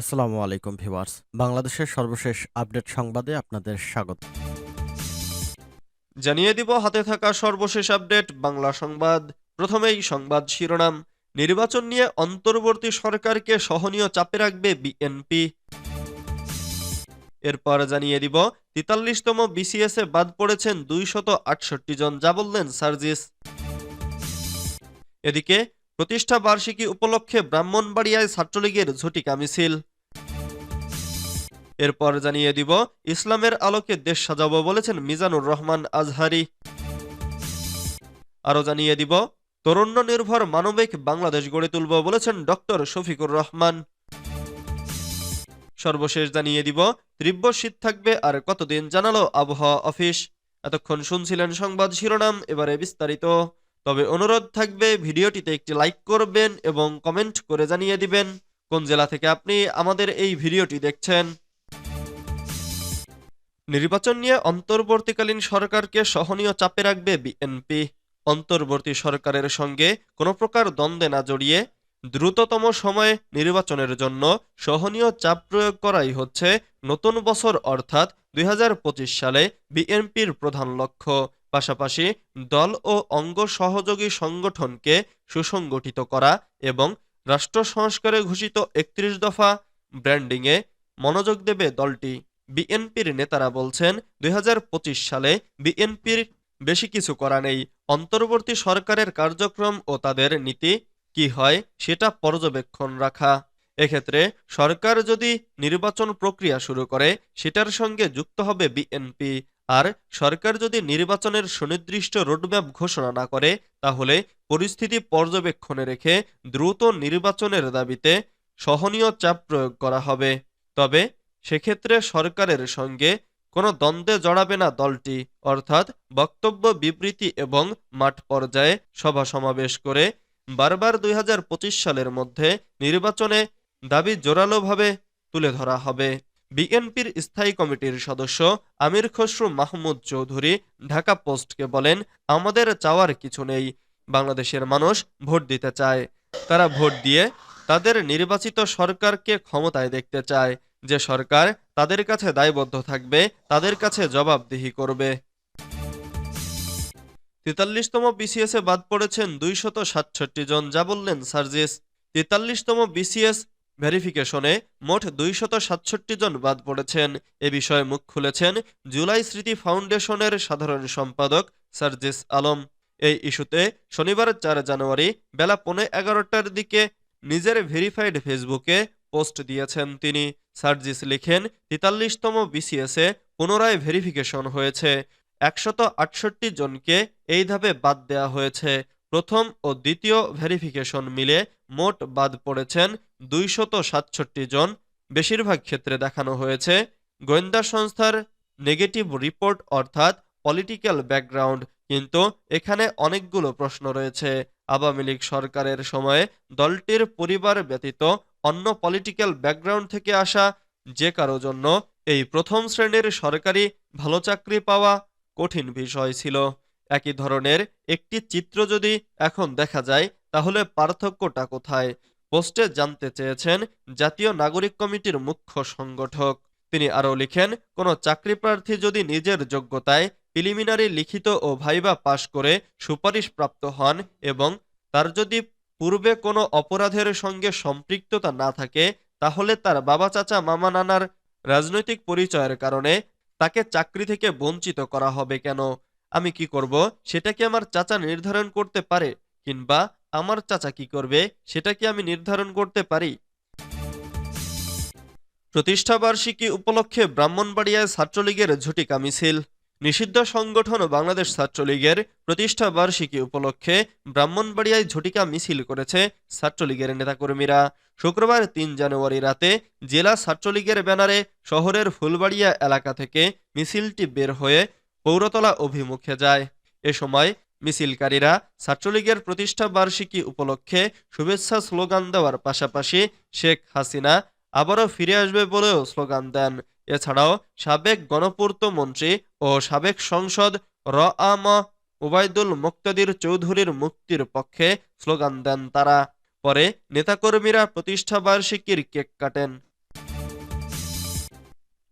আসসালামু আলাইকুম ভিউয়ার্স। বাংলাদেশের সর্বশেষ আপডেট সংবাদে আপনাদের স্বাগত। জানিয়ে দিব, হাতে থাকা সর্বশেষ আপডেট, বাংলা সংবাদ। প্রথমেই সংবাদ শিরোনাম, নির্বাচন নিয়ে অন্তর্বর্তী সরকারকে সহনীয় চাপে রাখবে বিএনপি। এরপর জানিয়ে দিব, তেতাল্লিশতম বিসিএস এ বাদ পড়েছেন দুইশত জন, যা বললেন সার্জিস। এদিকে প্রতিষ্ঠা বার্ষিকী উপলক্ষে ব্রাহ্মণবাড়িয়ায় ছাত্রলীগের ঝটিকা মিছিল এরপর জানিয়ে দিব, ইসলামের আলোকে দেশ সাজাবো বলেছেন মিজানুর রহমান আজহারি। আরও জানিয়ে দিব তরুণ্য নির্ভর মানবিক বাংলাদেশ গড়ে তুলব বলেছেন ডক্টর শফিকুর রহমান। সর্বশেষ জানিয়ে দিব, তীব্র শীত থাকবে আর কতদিন জানালো আবহাওয়া অফিস। এতক্ষণ শুনছিলেন সংবাদ শিরোনাম, এবারে বিস্তারিত। তবে অনুরোধ থাকবে ভিডিওটিতে একটি লাইক করবেন এবং কমেন্ট করে জানিয়ে দিবেন কোন জেলা থেকে আপনি আমাদের এই ভিডিওটি দেখছেন। নির্বাচন নিয়ে অন্তর্বর্তীকালীন সরকারকে সহনীয় চাপে রাখবে বিএনপি। অন্তর্বর্তী সরকারের সঙ্গে কোনো প্রকার দ্বন্দ্বে না জড়িয়ে দ্রুততম সময়ে নির্বাচনের জন্য সহনীয় চাপ প্রয়োগ করাই হচ্ছে নতুন বছর অর্থাৎ দুই হাজার পঁচিশ সালে বিএনপির প্রধান লক্ষ্য। পাশাপাশি দল ও অঙ্গ সহযোগী সংগঠনকে সুসংগঠিত করা এবং রাষ্ট্র সংস্কারে ঘোষিত একত্রিশ দফা ব্র্যান্ডিংয়ে মনোযোগ দেবে দলটি। বিএনপির নেতারা বলছেন দু হাজার পঁচিশ সালে বিএনপির বেশি কিছু করা নেই। অন্তর্বর্তী সরকারের কার্যক্রম ও তাদের নীতি কি হয় সেটা পর্যবেক্ষণ রাখা। এক্ষেত্রে সরকার যদি নির্বাচন প্রক্রিয়া শুরু করে, সেটার সঙ্গে যুক্ত হবে বিএনপি। আর সরকার যদি নির্বাচনের সুনির্দিষ্ট রোডম্যাপ ঘোষণা না করে, তাহলে পরিস্থিতি পর্যবেক্ষণে রেখে দ্রুত নির্বাচনের দাবিতে সহনীয় চাপ প্রয়োগ করা হবে। তবে সেক্ষেত্রে সরকারের সঙ্গে কোনো দ্বন্দ্বে জড়াবে না দলটি, অর্থাৎ বক্তব্য বিবৃতি এবং মাঠ পর্যায়ে সভা সমাবেশ করে বারবার দুই হাজার পঁচিশ সালের মধ্যে নির্বাচনে দাবি জোরালোভাবে তুলে ধরা হবে। বিএনপির স্থায়ী কমিটির সদস্য আমির খসরু মাহমুদ চৌধুরী ঢাকা পোস্টকে বলেন, আমাদের চাওয়ার কিছু নেই। বাংলাদেশের মানুষ ভোট দিতে চায়। তারা ভোট দিয়ে তাদের নির্বাচিত সরকারকে ক্ষমতায় দেখতে চায়। যে সরকার তাদের কাছে দায়বদ্ধ থাকবে, তাদের কাছে জবাবদিহি করবে। তেতাল্লিশতম বিসিএস বাদ পড়েছেন দুইশত সাতষট্টি জন, যা বললেন সার্জিস। তেতাল্লিশতম বিসিএস ভেরিফিকেশনে মোট দুইশত সাতষট্টি জন বাদ পড়েছেন। এ বিষয়ে মুখ খুলেছেন জুলাই স্মৃতি ফাউন্ডেশনের সাধারণ সম্পাদক সার্জিস আলম। এই ইস্যুতে শনিবার চার জানুয়ারি বেলা পৌনে এগারোটার দিকে নিজের ভেরিফাইড ফেসবুকে পোস্ট দিয়েছেন তিনি। সার্জিস লিখেন, তেতাল্লিশতম বিসিএসে পুনরায় ভেরিফিকেশন হয়েছে। একশত আটষট্টি জনকে এই ধাপে বাদ দেওয়া হয়েছে। প্রথম ও দ্বিতীয় ভেরিফিকেশন মিলে মোট বাদ পড়েছেন দুইশত সাতষট্টি জন। বেশিরভাগ ক্ষেত্রে দেখানো হয়েছে গোয়েন্দা সংস্থার নেগেটিভ রিপোর্ট অর্থাৎ পলিটিক্যাল ব্যাকগ্রাউন্ড। কিন্তু এখানে অনেকগুলো প্রশ্ন রয়েছে। আওয়ামী লীগ সরকারের সময়ে দলটির পরিবার ব্যতীত অন্য পলিটিক্যাল ব্যাকগ্রাউন্ড থেকে আসা যে কারও জন্য এই প্রথম শ্রেণির সরকারি ভালো চাকরি পাওয়া কঠিন বিষয় ছিল। একই ধরনের একটি চিত্র যদি এখন দেখা যায়, তাহলে পার্থক্যটা কোথায়? পোস্টে জানতে চেয়েছেন জাতীয় নাগরিক কমিটির মুখ্য সংগঠক। তিনি আরও লিখেন, কোনো চাকরি প্রার্থী যদি নিজের যোগ্যতায় প্রিলিমিনারি লিখিত ও ভাইবা পাশ করে সুপারিশ প্রাপ্ত হন এবং তার যদি পূর্বে কোনো অপরাধের সঙ্গে সম্পৃক্ততা না থাকে, তাহলে তার বাবা চাচা মামা নানার রাজনৈতিক পরিচয়ের কারণে তাকে চাকরি থেকে বঞ্চিত করা হবে কেন? আমি কি করব? সেটা কি আমার চাচা নির্ধারণ করতে পারে? কিংবা আমার চাচা কি করবে? সেটা কি আমি নির্ধারণ করতে পারি? প্রতিষ্ঠাবার্ষিকী উপলক্ষে ব্রাহ্মণবাড়িয়ায় ছাত্রলীগের ঝটিকা মিছিল নিষিদ্ধ সংগঠন বাংলাদেশ ছাত্রলীগের প্রতিষ্ঠা বার্ষিকী উপলক্ষে ব্রাহ্মণবাড়িয়ায় ঝটিকা মিছিল করেছে ছাত্রলীগের নেতাকর্মীরা। শুক্রবার তিন জানুয়ারি রাতে জেলা ছাত্রলীগের ব্যানারে শহরের ফুলবাড়িয়া এলাকা থেকে মিছিলটি বের হয়ে পৌরতলা অভিমুখে যায়। এ সময় মিছিলকারীরা ছাত্রলীগের প্রতিষ্ঠা বার্ষিকী উপলক্ষে শুভেচ্ছা স্লোগান দেওয়ার পাশাপাশি শেখ হাসিনা আবারও ফিরে আসবে বলেও স্লোগান দেন। এছাড়াও সাবেক গণপূর্ত মন্ত্রী ও সাবেক সংসদ র আম ওবায়দুল মুক্তাদির চৌধুরীর মুক্তির পক্ষে স্লোগান দেন তারা। পরে নেতাকর্মীরা প্রতিষ্ঠা বার্ষিকীর কেক কাটেন।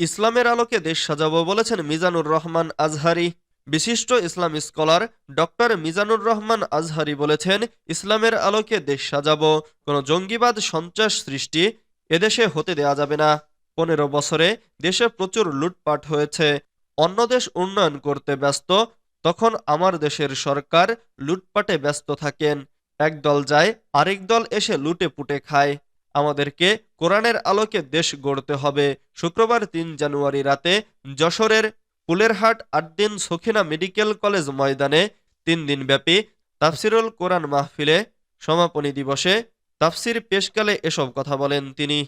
ইসলামের আলোকে দেশ সাজাবো বলেছেন মিজানুর রহমান আজহারি। বিশিষ্ট Islam scholar doctor Mizanur Rahman Azhari বলেছেন, ইসলামের আলোকে দেশ সাজাবো, কোনো জঙ্গিবাদ সন্ত্রাস সৃষ্টি এদেশে হতে দেয়া যাবে না। পনেরো বছরে দেশে প্রচুর লুটপাট হয়েছে। অন্য দেশ উন্নয়ন করতে ব্যস্ত, তখন আমার দেশের সরকার লুটপাটে ব্যস্ত থাকেন। এক দল যায়, আরেক দল এসে লুটে পুটে খায়। আমাদেরকে কোরআনের আলোকে দেশ গড়তে হবে। শুক্রবার তিন জানুয়ারি রাতে যশোরের ফুলেরহাট আটদিন সখিনা মেডিকেল কলেজ ময়দানে তিন দিনব্যাপী তাফসিরুল কোরআন মাহফিলে সমাপনী দিবসে তাফসির পেশকালে এসব কথা বলেন তিনি।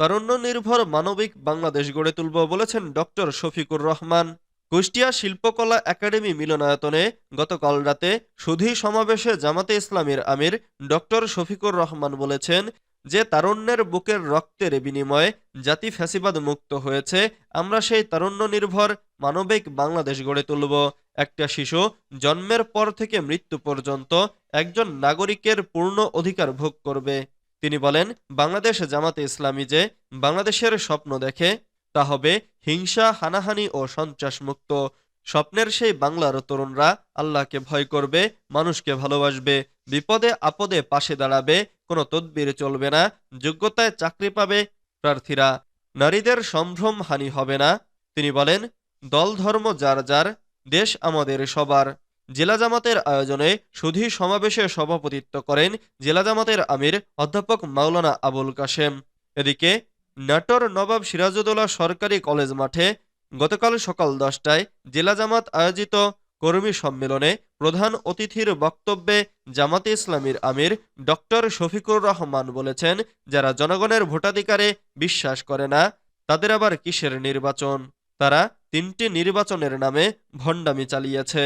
তারুণ্য নির্ভর মানবিক বাংলাদেশ গড়ে তুলব বলেছেন ডক্টর শফিকুর রহমান। কুষ্টিয়া শিল্পকলা একাডেমি মিলনায়তনে গতকাল রাতে সুধী সমাবেশে জামাতে ইসলামীর আমির ডক্টর শফিকুর রহমান বলেছেন যে তারুণ্যের বুকের রক্তের বিনিময়ে জাতি ফ্যাসিবাদ মুক্ত হয়েছে, আমরা সেই তারুণ্য নির্ভর মানবিক বাংলাদেশ গড়ে তুলব। একটা শিশু জন্মের পর থেকে মৃত্যু পর্যন্ত একজন নাগরিকের পূর্ণ অধিকার ভোগ করবে। তিনি বলেন, বাংলাদেশ জামাতে ইসলামী যে বাংলাদেশের স্বপ্ন দেখে তা হবে হিংসা, হানাহানি ও সন্ত্রাস মুক্ত স্বপ্নের সেই বাংলার তরুণরা আল্লাহকে ভয় করবে, মানুষকে ভালোবাসবে, বিপদে আপদে পাশে দাঁড়াবে, কোনো তদবির চলবে না, যোগ্যতায় চাকরি পাবে প্রার্থীরা। নারীদের সম্ভ্রম হানি হবে না। তিনি বলেন, দল, ধর্ম যার যার, দেশ আমাদের সবার। জেলা জামাতের আয়োজনে সুধী সমাবেশে সভাপতিত্ব করেন জেলা জামাতের আমির অধ্যাপক মাওলানা আবুল কাশেম। এদিকে নাটোর নবাব সিরাজউদ্দৌলা সরকারি কলেজ মাঠে গতকাল সকাল দশটায় জেলা জামাত আয়োজিত কর্মী সম্মেলনে প্রধান অতিথির বক্তব্যে জামাতে ইসলামীর আমির ডক্টর শফিকুর রহমান বলেছেন, যারা জনগণের ভোটাধিকারে বিশ্বাস করে না, তাদের আবার কিসের নির্বাচন? তারা তিনটি নির্বাচনের নামে ভণ্ডামি চালিয়েছে।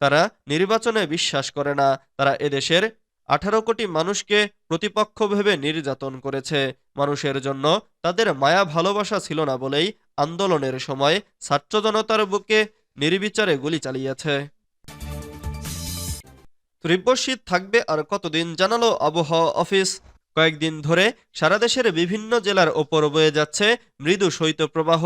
তারা নির্বাচনে বিশ্বাস করে না, তারা এদেশের আঠারো কোটি মানুষকে প্রতিপক্ষ ভেবে নির্যাতন করেছে। মানুষের জন্য তাদের মায়া ভালোবাসা ছিল না বলেই আন্দোলনের সময় ছাত্র জনতার বুকে নির্বিচারে গুলি চালিয়েছে। তীব্র শীত থাকবে আর কতদিন জানালো আবহাওয়া অফিস। কয়েকদিন ধরে সারা দেশের বিভিন্ন জেলার ওপর বয়ে যাচ্ছে মৃদু শৈত্যপ্রবাহ।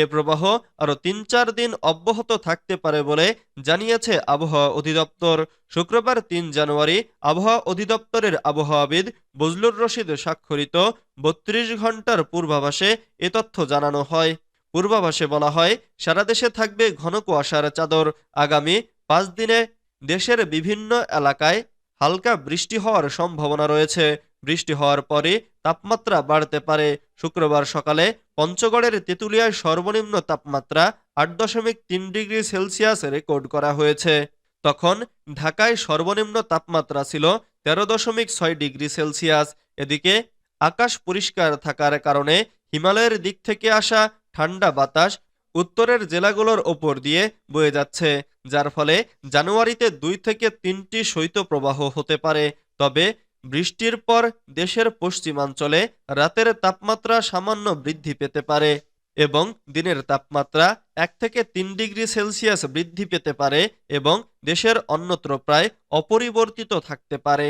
এ প্রবাহ আরও তিন চার দিন অব্যাহত থাকতে পারে বলে জানিয়েছে আবহাওয়া অধিদপ্তর। শুক্রবার তিন জানুয়ারি আবহাওয়া অধিদপ্তরের আবহাওয়াবিদ বজলুর রশিদ স্বাক্ষরিত বত্রিশ ঘণ্টার পূর্বাভাসে এ তথ্য জানানো হয়। পূর্বাভাসে বলা হয়, সারা দেশে থাকবে ঘন কুয়াশার চাদর। আগামী পাঁচ দিনে দেশের বিভিন্ন এলাকায় হালকা বৃষ্টি হওয়ার সম্ভাবনা রয়েছে। বৃষ্টি হওয়ার পরে তাপমাত্রা বাড়তে পারে। শুক্রবার সকালে পঞ্চগড়ের তেঁতুলিয়ায় সর্বনিম্ন তাপমাত্রা আট দশমিক তিন ডিগ্রি সেলসিয়াস রেকর্ড করা হয়েছে। তখন ঢাকায় সর্বনিম্ন তাপমাত্রা ছিল তেরো দশমিক ছয় ডিগ্রি সেলসিয়াস। এদিকে আকাশ পরিষ্কার থাকার কারণে হিমালয়ের দিক থেকে আসা ঠান্ডা বাতাস উত্তরের জেলাগুলোর ওপর দিয়ে বয়ে যাচ্ছে, যার ফলে জানুয়ারিতে দুই থেকে তিনটি শৈত্যপ্রবাহ হতে পারে। তবে বৃষ্টির পর দেশের পশ্চিমাঞ্চলে রাতের তাপমাত্রা সামান্য বৃদ্ধি পেতে পারে এবং দিনের তাপমাত্রা এক থেকে তিন ডিগ্রি সেলসিয়াস বৃদ্ধি পেতে পারে এবং দেশের অন্যত্র প্রায় অপরিবর্তিত থাকতে পারে।